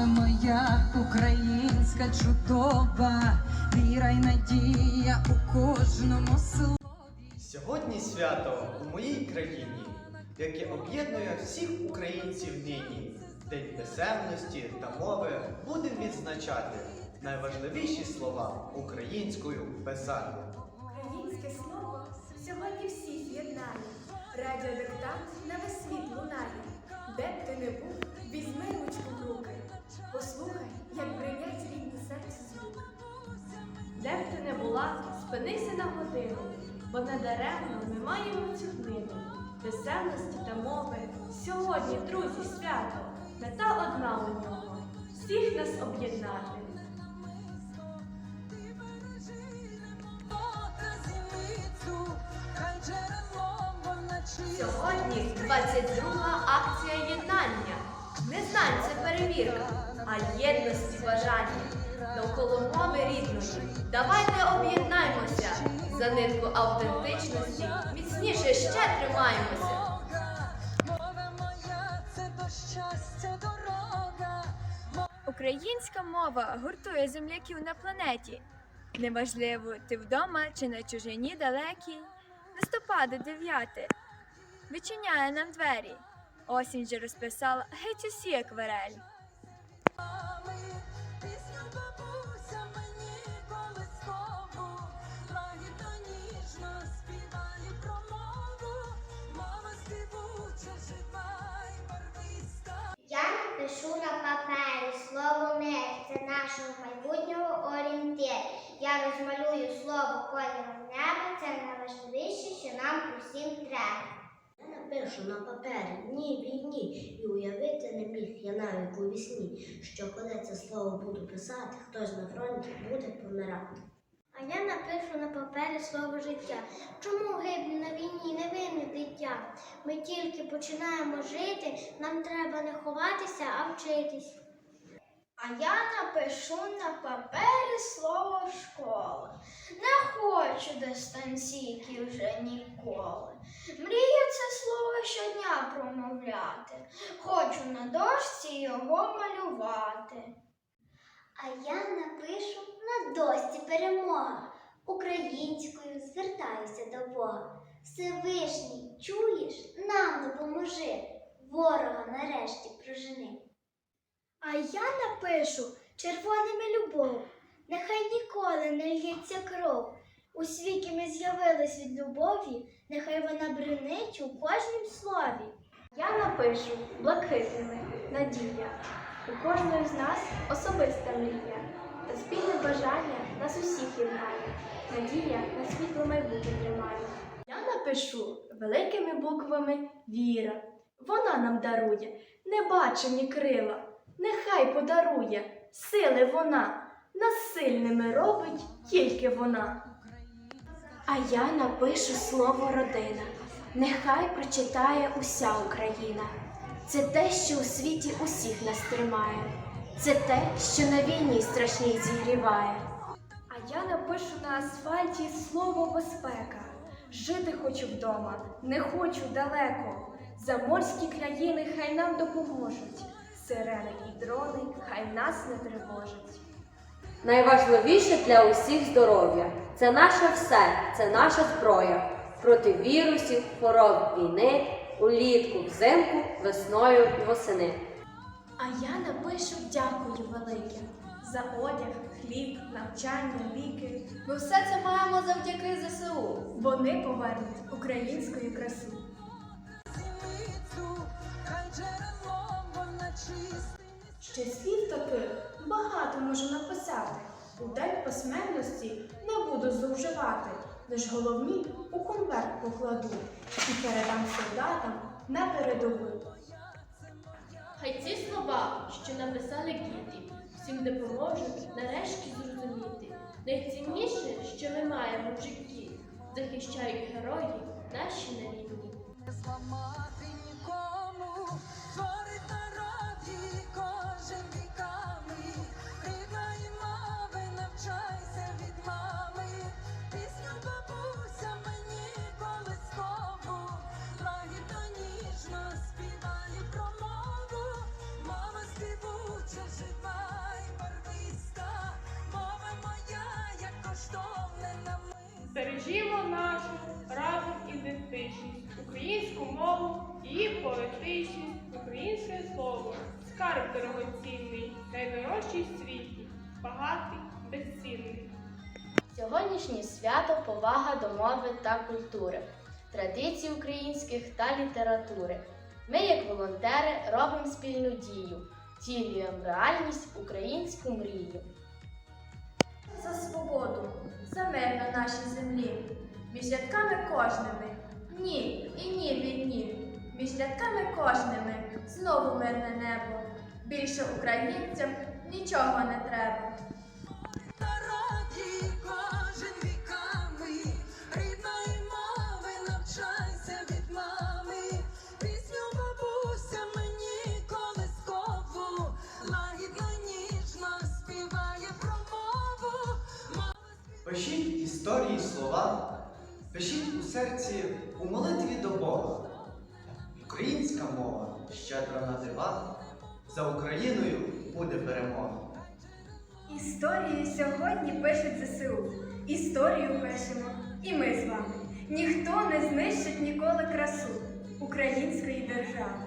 Мова моя українська чудова, віра й надія у кожному слові. Сьогодні свято у моїй країні, яке об'єднує всіх українців нині. День писемності та мови будемо відзначати найважливіші слова українською писати. Спинися на годину, бо недаремно ми маємо цю книгу. Писемності та мови. Сьогодні, друзі, свято, мета одна у нього. Всіх нас об'єднати. Сьогодні 22 акція єднання. Не знань це перевірка, а єдності бажання. Довкола мови рідної. Давайте нитку автентичності міцніше ще тримаємося. Мова моя це до щастя дорога. Українська мова гуртує земляків на планеті. Неважливо, ти вдома чи на чужині далекій. Листопада 9 відчиняє нам двері. Осінь же розписала геть усі акварель. Слово кольором неба, це найважливіше, що нам усім треба. Я напишу на папері ні війні, і уявити не міг я навіть у вісні, що коли це слово буду писати, хтось на фронті буде помирати. А я напишу на папері слово життя. Чому гибне на війні невинне дитя? Ми тільки починаємо жити, нам треба не ховатися, а вчитись. А я напишу на папері слово школа. Не хочу дистанційки вже ніколи. Мрію це слово щодня промовляти. Хочу на дошці його малювати. А я напишу на дошці перемога. Українською звертаюся до Бога. Всевишній, чуєш, нам допоможи, ворога нарешті прожени. А я напишу червоними любов, нехай ніколи не лється кров. У світі ми з'явились від любові, нехай вона бринить у кожнім слові. Я напишу блакитними надія. У кожної з нас особиста мрія. Та спільне бажання нас усіх єднає. Надія на світло майбутнє тримає. Я напишу великими буквами віра. Вона нам дарує небачені крила. Нехай подарує сили вона. Нас сильними робить тільки вона. А я напишу слово родина. Нехай прочитає уся Україна. Це те, що у світі усіх нас тримає. Це те, що на війні страшній зігріває. А я напишу на асфальті слово безпека. Жити хочу вдома, не хочу далеко. Заморські країни хай нам допоможуть. Сирени і дрони хай нас не тривожать. Найважливіше для усіх здоров'я. Це наше все, це наша зброя. Проти вірусів, хвороб війни, улітку, взимку, весною восени. А я напишу дякую велике за одяг, хліб, навчання, ліки. Ми все це маємо завдяки ЗСУ. Вони повернуть українською красу. Ще слів таких багато можу написати. У день письменності не буду зловживати, лиш головні у конверт покладу і передам солдатам на передову. Хай ці слова, що написали діти, всім допоможуть нарешті зрозуміти. Найцінніше, що ми маємо в житті, захищають герої наші на війні. Поетичність, українське слово, скарб дорогоцінний, найдорожчий в світі, багатий, безцінний. Сьогоднішнє свято повага до мови та культури, традицій українських та літератури. Ми, як волонтери, робимо спільну дію, втілюємо реальність українську мрію. За свободу, за мир на нашій землі, між рядками кожними. Ні, і ні війні, між рядками кожними знову мирне небо. Більше українцям нічого не треба. Народі кожен віками, рідної мови навчайся від мами. Пісню бабуся мені колискову, лагідно ніжно співає про мову. Пишіть історії слова, пишіть у серці у молитві до Бога. Українська мова щедра на дива, за Україною буде перемога. Історію сьогодні пишуть ЗСУ. Історію пишемо і ми з вами. Ніхто не знищить ніколи красу української держави.